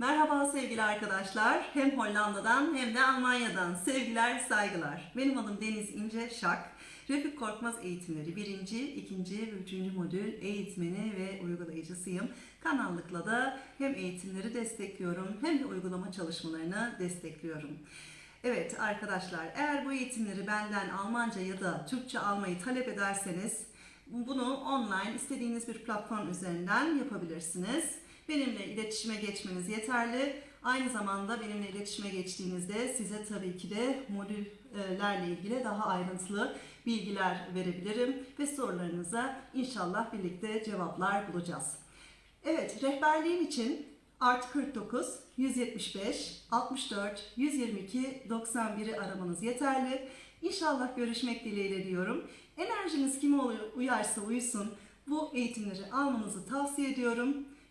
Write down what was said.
Merhaba sevgili arkadaşlar. Hem Hollanda'dan hem de Almanya'dan sevgiler, saygılar. Benim adım Deniz İnce Şak. Refik Korkmaz eğitimleri 1. 2. ve 3. modül eğitmeni ve uygulayıcısıyım. Kanallıkla da hem eğitimleri destekliyorum hem de uygulama çalışmalarını destekliyorum. Evet arkadaşlar eğer bu eğitimleri benden Almanca ya da Türkçe almayı talep ederseniz bunu online istediğiniz bir platform üzerinden yapabilirsiniz. Benimle iletişime geçmeniz yeterli. Aynı zamanda benimle iletişime geçtiğinizde size tabii ki de modüllerle ilgili daha ayrıntılı bilgiler verebilirim ve sorularınıza inşallah birlikte cevaplar bulacağız. Evet, rehberliğim için artı 49 175 64 122 91'i aramanız yeterli. İnşallah görüşmek dileğiyle diyorum. Enerjiniz kime uyarsa uysun bu eğitimleri almanızı tavsiye ediyorum.